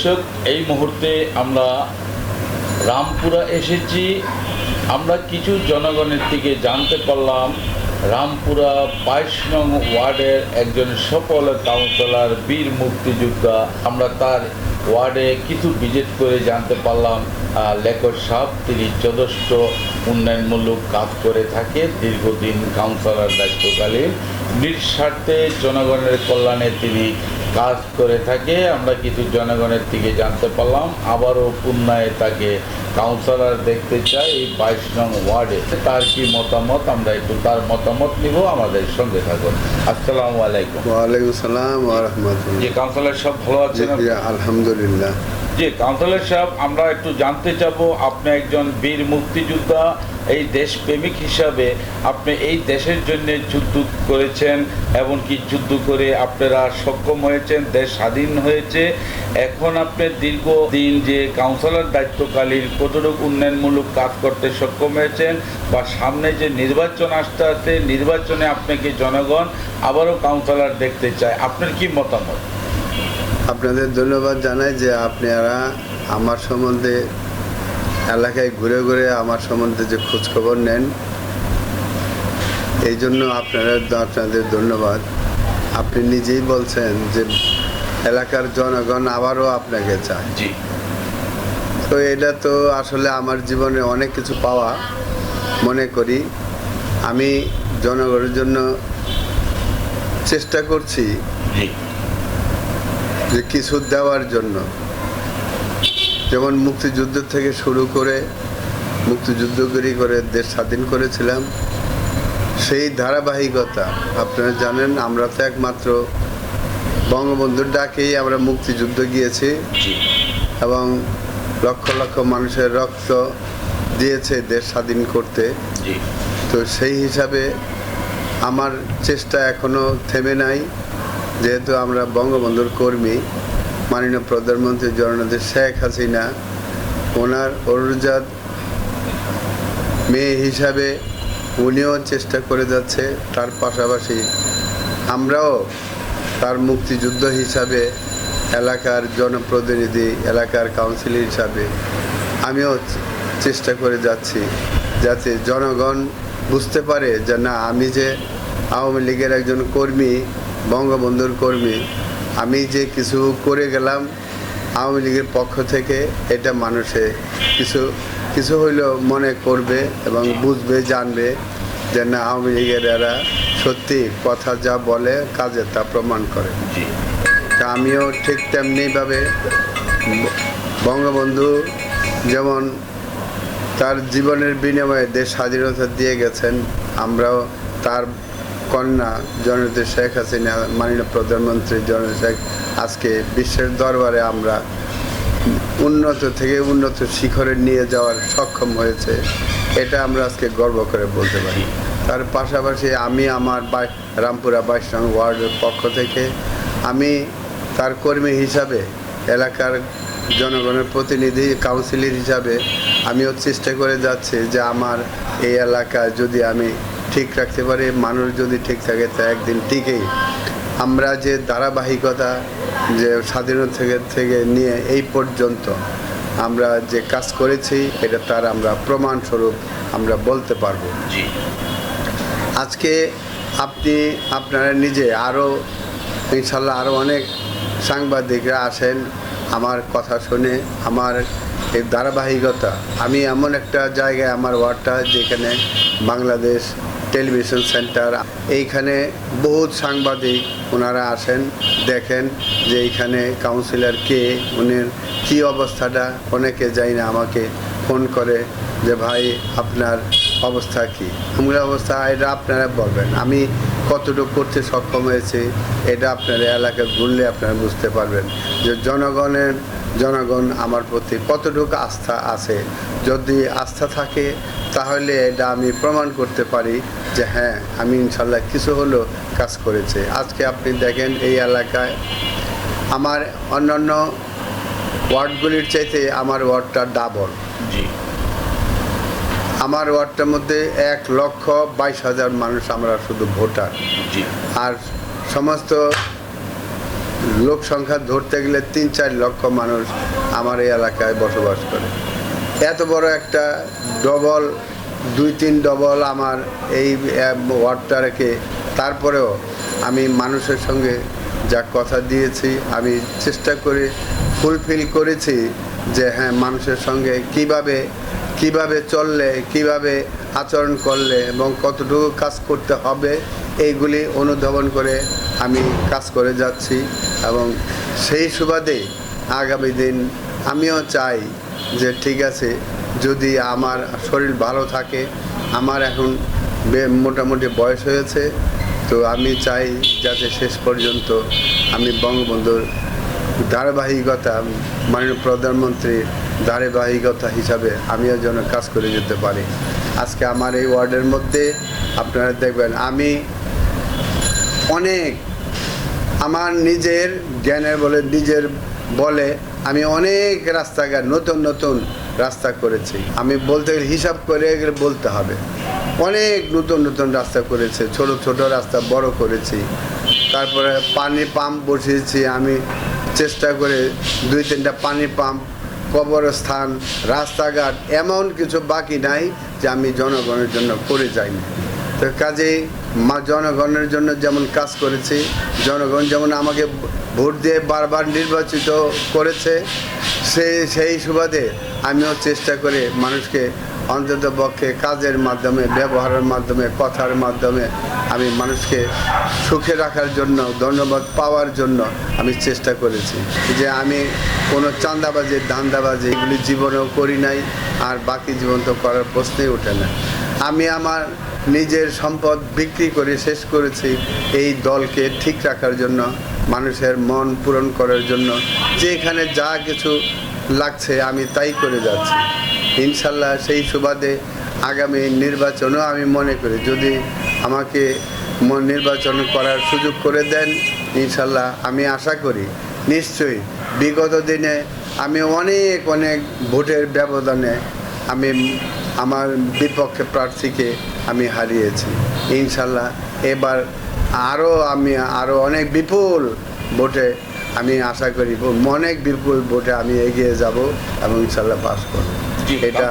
দর্শক, এই মুহূর্তে আমরা রামপুরা এসেছি। আমরা কিছু জনগণের থেকে জানতে পারলাম, রামপুরা বাইশ নং ওয়ার্ডের একজন সফল কাউন্সিলর, বীর মুক্তিযোদ্ধা। আমরা তার ওয়ার্ডে কিছু ভিজিট করে জানতে পারলাম লেখক সাহেব, তিনি যথেষ্ট উন্নয়নমূলক কাজ করে থাকে, দীর্ঘদিন কাউন্সিলর দায়িত্বকালীন। নিঃস্বার্থে জনগণের কল্যাণে তিনি কাজ করে থাকে আমরা কিছু জনগণের থেকে জানতে পারলাম। আবারও পুণ্যায় তাকে কাউন্সিলর দেখতে চাই এই বাইশ নং ওয়ার্ডে। তার কি মতামত? আমরা একটু তার মতামত নিব আমাদের সঙ্গে থাকুন। আসসালামু আলাইকুম। ওয়ালাইকুম সালাম ওয়া রাহমাতুল্লাহ। যে কাউন্সিলর সব ভালো আছেন? আলহামদুলিল্লাহ। যে কাউন্সিলর সাহেব, আমরা একটু জানতে চাবো, আপনি একজন বীর মুক্তিযোদ্ধা, এই দেশপ্রেমিক হিসাবে আপনি এই দেশের জন্য যুদ্ধ করেছেন এমনকি যুদ্ধ করে আপনারা সক্ষম হয়েছেন, দেশ স্বাধীন হয়েছে। এখন আপনি দীর্ঘদিন যে কাউন্সিলর দায়িত্বকালীন কতটুকু উন্নয়নমূলক কাজ করতে সক্ষম হয়েছেন বা সামনে যে নির্বাচন আসতে আসতে, নির্বাচনে আপনাকে জনগণ আবারও কাউন্সিলর দেখতে চায়? আপনার কি মতামত? আপনাদের ধন্যবাদ জানাই যে আপনারা আমার সম্বন্ধে এলাকায় ঘুরে ঘুরে আমার সম্বন্ধে যে খোঁজখবর নেন। এই জন্য আপনারা আপনাদের ধন্যবাদ। আপনি নিজেই বলছেন যে এলাকার জনগণ আবারও আপনাকে চায়। জি। তো এটা তো আসলে আমার জীবনে অনেক কিছু পাওয়া মনে করি। আমি জনগণের জন্য চেষ্টা করছি। জি। যে কিছু দেওয়ার জন্য। যেমন মুক্তিযুদ্ধ থেকে শুরু করে মুক্তিযুদ্ধগিরি করে দেশ স্বাধীন করেছিলাম সেই ধারাবাহিকতা আপনারা জানেন আমরা তো একমাত্র বঙ্গবন্ধুর ডাকেই আমরা মুক্তিযুদ্ধ গিয়েছি এবং লক্ষ লক্ষ মানুষের রক্ত দিয়েছে দেশ স্বাধীন করতে। তো সেই হিসাবে আমার চেষ্টা এখনও থেমে নাই। যেহেতু আমরা বঙ্গবন্ধুর কর্মী, মাননীয় প্রধানমন্ত্রী জননেত্রী শেখ হাসিনা, ওনার অনুরোজাত মেয়ে হিসাবে উনিও চেষ্টা করে যাচ্ছে। তার পাশাপাশি আমরাও তার মুক্তিযুদ্ধ হিসাবে এলাকার জনপ্রতিনিধি, এলাকার কাউন্সিলর হিসাবে আমিও চেষ্টা করে যাচ্ছি, যাতে জনগণ বুঝতে পারে যে না, আমি যে আওয়ামী লীগের একজন কর্মী বঙ্গবন্ধুর কর্মী আমি যে কিছু করে গেলাম আওয়ামী লীগের পক্ষ থেকে এটা মানুষে কিছু কিছু হইলেও মনে করবে এবং বুঝবে জানবে যে না আওয়ামী লীগের এরা সত্যি কথা যা বলে কাজে তা প্রমাণ করে। তা আমিও ঠিক তেমনিভাবে বঙ্গবন্ধু যেমন তার জীবনের বিনিময়ে দেশ স্বাধীনতা দিয়ে গেছেন আমরাও তার কন্যা জননেত্রী শেখ হাসিনা, মাননীয় প্রধানমন্ত্রী জননেত্রী শেখ, আজকে বিশ্বের দরবারে আমরা উন্নত থেকে উন্নত শিখরে নিয়ে যাওয়ার সক্ষম হয়েছে। এটা আমরা আজকে গর্ব করে বলতে পারি। তার পাশাপাশি আমি আমার রামপুরা বাইশ নং ওয়ার্ডের পক্ষ থেকে আমি তার কর্মী হিসাবে, এলাকার জনগণের প্রতিনিধি, কাউন্সিলর হিসাবে আমিও চেষ্টা করে যাচ্ছি যে আমার এই এলাকায় যদি আমি ঠিক রাখতে পারি মানুষ যদি ঠিক থাকে তা একদিন ঠিকই। আমরা যে ধারাবাহিকতা যে স্বাধীনতা থেকে থেকে নিয়ে এই পর্যন্ত আমরা যে কাজ করেছি এটা তার আমরা প্রমাণস্বরূপ আমরা বলতে পারব। আজকে আপনি আপনারা নিজে আরও ইনশাল্লাহ আরও অনেক সাংবাদিকরা আসেন আমার কথা শুনে আমার এই ধারাবাহিকতা। আমি এমন একটা জায়গায় আমার ওয়ার্ডটা যেখানে বাংলাদেশ টেলিভিশন সেন্টার। এইখানে বহু সাংবাদিক ওনারা আসেন, দেখেন যে এইখানে কাউন্সিলর কে, উনির কী অবস্থাটা, অনেকে যাই না আমাকে ফোন করে যে, ভাই, আপনার অবস্থা কি? আমার অবস্থা, এটা আপনারা বলবেন। আমি কতটুকু করতে সক্ষম হয়েছে, এটা আপনার এলাকায় ঘুরলে আপনারা বুঝতে পারবেন যে জনগণের, জনগণ আমার প্রতি কতটুকু আস্থা আছে। যদি আস্থা থাকে, তাহলে এটা আমি প্রমাণ করতে পারি যে হ্যাঁ আমি ইনশাল্লাহ কিছু হলেও কাজ করেছে। আজকে আপনি দেখেন এই এলাকায় আমার অন্যান্য ওয়ার্ডগুলির চাইতে আমার ওয়ার্ডটা ডাবল। জি। আমার ওয়ার্ডটার মধ্যে এক লক্ষ বাইশ হাজার মানুষ আমরা শুধু ভোটার। আর সমস্ত লোক সংখ্যা ধরতে গেলে তিন চার লক্ষ মানুষ আমার এই এলাকায় বসবাস করে। এত বড় একটা ডবল দুই তিন ডবল আমার এই ওয়ার্ডটা রেখে তারপরেও আমি মানুষের সঙ্গে যা কথা দিয়েছি আমি চেষ্টা করে ফুলফিল করেছি যে হ্যাঁ মানুষের সঙ্গে কীভাবে কীভাবে চললে, কীভাবে আচরণ করলে এবং কতটুকু কাজ করতে হবে, এইগুলি অনুধাবন করে আমি কাজ করে যাচ্ছি এবং সেই সুবাদে আগামী দিন আমিও চাই যে ঠিক আছে, যদি আমার শরীর ভালো থাকে, আমার এখন মোটামুটি বয়স হয়েছে, তো আমি চাই যাতে শেষ পর্যন্ত আমি বঙ্গবন্ধুর ধারাবাহিকতা মাননীয় প্রধানমন্ত্রীর ধারাবাহিকতা হিসাবে আমিও যেন কাজ করে যেতে পারি। আজকে আমার এই ওয়ার্ডের মধ্যে আপনারা দেখবেন, আমি অনেক, আমার নিজের জ্ঞানের বলে নিজের বলে আমি অনেক রাস্তাঘাট, নতুন নতুন রাস্তা করেছি। আমি বলতে গেলে হিসাব করে বলতে হবে। অনেক নতুন নতুন রাস্তা করেছে, ছোট ছোট রাস্তা বড় করেছি। তারপরে পানি পাম্প বসিয়েছি, আমি চেষ্টা করে দুই তিনটা পানি পাম্প কবরস্থান, রাস্তাঘাট, এমন কিছু বাকি নাই যে আমি জনগণের জন্য করে যাইনি তো কাজে মা জনগণের জন্য যেমন কাজ করেছি, জনগণ যেমন আমাকে ভোট দিয়ে বারবার নির্বাচিত করেছে সেই সেই সুবাদে আমিও চেষ্টা করে মানুষকে অন্তত পক্ষে কাজের মাধ্যমে, ব্যবহারের মাধ্যমে, কথার মাধ্যমে আমি মানুষকে সুখে রাখার জন্য, ধন্যবাদ পাওয়ার জন্য আমি চেষ্টা করেছি। যে আমি কোনো চাঁদাবাজি, ধান্দাবাজি এগুলি জীবনেও করি নাই, আর বাকি জীবন তো করার প্রশ্নই ওঠে না। আমি আমার নিজের সম্পদ বিক্রি করে শেষ করেছি এই দলকে ঠিক রাখার জন্য, মানুষের মন পূরণ করার জন্য। যে এখানে যা কিছু লাগছে, আমি তাই করে যাচ্ছি। ইনশাল্লাহ সেই সুবাদে আগামী নির্বাচনও আমি মনে করি। যদি আমাকে নির্বাচন করার সুযোগ করে দেন, ইনশাল্লাহ আমি আশা করি, নিশ্চয়ই। বিগত দিনে আমি অনেক অনেক ভোটের ব্যবধানে আমি আমার বিপক্ষে প্রার্থীকে আমি হারিয়েছি। ইনশাল্লাহ এবার আরও আমি, আরও অনেক বিপুল ভোটে আমি আশা করি অনেক বিপুল ভোটে আমি এগিয়ে যাব এবং ইনশাল্লাহ পাস করব। এটা।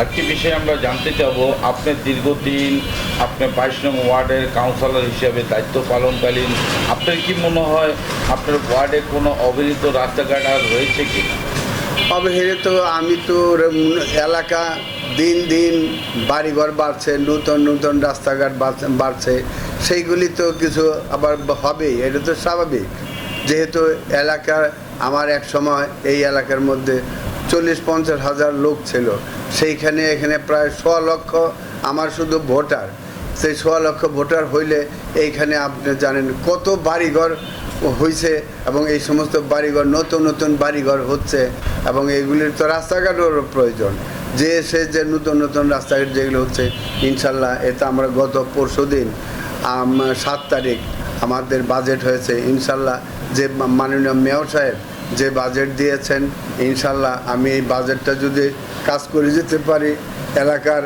একটি বিষয় আমরা জানতে চাব আপনি দীর্ঘদিন আপনি বাইশ নং ওয়ার্ডের কাউন্সিলর হিসেবে দায়িত্ব পালনকালীন আপনার কি মনে হয় আপনার ওয়ার্ডে কোনো অবহেলিত রাস্তাঘাট আর রয়েছে কি অবহেলিত আমি তো এলাকা দিন দিন বাড়িঘর বাড়ছে নতুন নতুন রাস্তাঘাট বাড়ছে- বাড়ছে। সেইগুলি তো কিছু আবার হবেই এটা তো স্বাভাবিক। যেহেতু এলাকার, আমার এক সময় এই এলাকার মধ্যে চল্লিশ পঞ্চাশ হাজার লোক ছিল। সেইখানে এখানে প্রায় ছ লক্ষ আমার শুধু ভোটার। সেই ছ লক্ষ ভোটার হইলে এইখানে আপনি জানেন কত বাড়িঘর হয়েছে এবং এই সমস্ত বাড়িঘর, নতুন নতুন বাড়িঘর হচ্ছে এবং এইগুলির তো রাস্তাঘাটেরও প্রয়োজন। যে সে যে নতুন নতুন রাস্তাঘাট যেগুলো হচ্ছে, ইনশাল্লাহ এতে আমরা গত পরশু দিন সাত তারিখ আমাদের বাজেট হয়েছে ইনশাল্লাহ যে মাননীয় মেয়র সাহেব যে বাজেট দিয়েছেন ইনশাল্লাহ আমি এই বাজেটটা যদি কাজ করে যেতে পারি এলাকার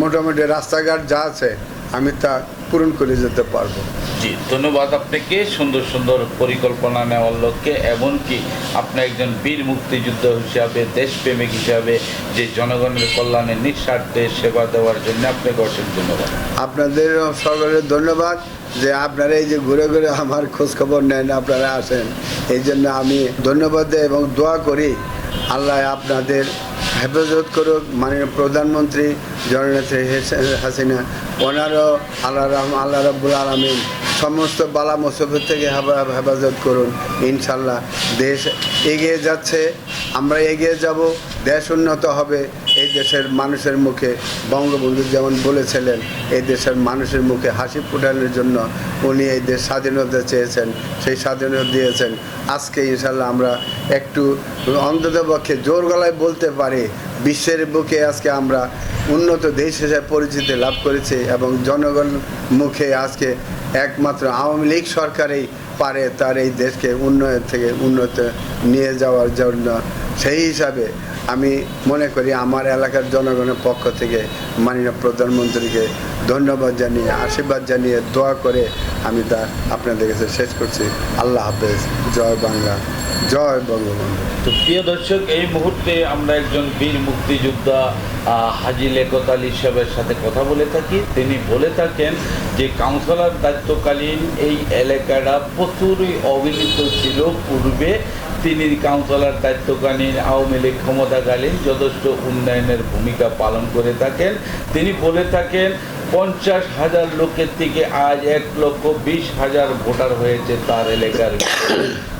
মোটামুটি রাস্তাঘাট যা আছে আমি তা পূরণ করে যেতে পারব। জি ধন্যবাদ আপনাকে সুন্দর সুন্দর পরিকল্পনা নেওয়ার লক্ষ্যে এমনকি আপনি একজন বীর মুক্তিযুদ্ধ হিসাবে দেশপ্রেমিক হিসাবে যে জনগণের কল্যাণে নিঃস্বার্থে সেবা দেওয়ার জন্য আপনাকে অশেষ ধন্যবাদ। আপনাদের সকলের ধন্যবাদ। যে আপনারা এই যে ঘুরে ঘুরে আমার খোঁজ খবর নেন, আপনারা আসেন। এই জন্য আমি ধন্যবাদ দেয় এবং দোয়া করি আল্লাহ আপনাদের হেফাজত করুক। মাননীয় প্রধানমন্ত্রী জননেত্রী হাসিনা, ওনারও আল্লাহ রাম আল্লাহ রব্বুল আলমিন সমস্ত বালা মুসিবত থেকে হেফাজত করুন, ইনশাল্লাহ। দেশ এগিয়ে যাচ্ছে, আমরা এগিয়ে যাব, দেশ উন্নত হবে, এই দেশের মানুষের মুখে বঙ্গবন্ধু যেমন বলেছিলেন, এই দেশের মানুষের মুখে হাসি ফোটানোর জন্য উনি এই দেশ স্বাধীনতা চেয়েছেন, সেই স্বাধীনতা দিয়েছেন। আজকে ইনশাল্লাহ আমরা একটু অন্ততপক্ষে জোর গলায় বলতে পারি, বিশ্বের বুকে আজকে আমরা উন্নত দেশ হিসেবে পরিচিতি লাভ করেছি এবং জনগণ মুখে আজকে একমাত্র আওয়ামী লীগ সরকারই পারে তার এই দেশকে উন্নয়ন থেকে উন্নত নিয়ে যাওয়ার জন্য। সেই হিসাবে আমি মনে করি আমার এলাকার জনগণের পক্ষ থেকে মাননীয় প্রধানমন্ত্রীকে ধন্যবাদ জানিয়ে, আশীর্বাদ জানিয়ে দোয়া করে আমি তা আপনাদের কাছে শেষ করছি। আল্লাহ হাফেজ। জয় বাংলা। জয় বঙ্গবন্ধু। তো প্রিয় দর্শক, এই মুহূর্তে আমরা একজন বীর মুক্তিযোদ্ধা হাজি লেকত আলী সাহেবের সাথে কথা বলে থাকি। তিনি বলে থাকেন যে, কাউন্সিলর দায়িত্বকালীন এই এলাকাটা প্রচুরই অবিনীত ছিল। পূর্বে তিনি কাউন্সিলর দায়িত্বকালীন আওয়ামী লীগ ক্ষমতাকালীন যথেষ্ট উন্নয়নের ভূমিকা পালন করে থাকেন। তিনি বলে থাকেন পঞ্চাশ হাজার লোকের থেকে আজ এক লক্ষ বিশ হাজার ভোটার হয়েছে তার এলাকার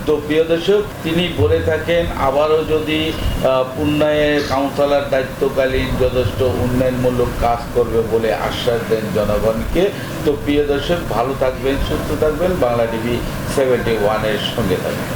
তো প্রিয় দর্শক তিনি বলে থাকেন আবারও যদি আহ, উন্নয়নের কাউন্সিলর দায়িত্বকালীন যথেষ্ট উন্নয়নমূলক কাজ করবে বলে আশ্বাস দেন জনগণকে। তো প্রিয় দর্শক ভালো থাকবেন সুস্থ থাকবেন। বাংলা টিভি সেভেন্টি ওয়ানের সঙ্গে থাকবেন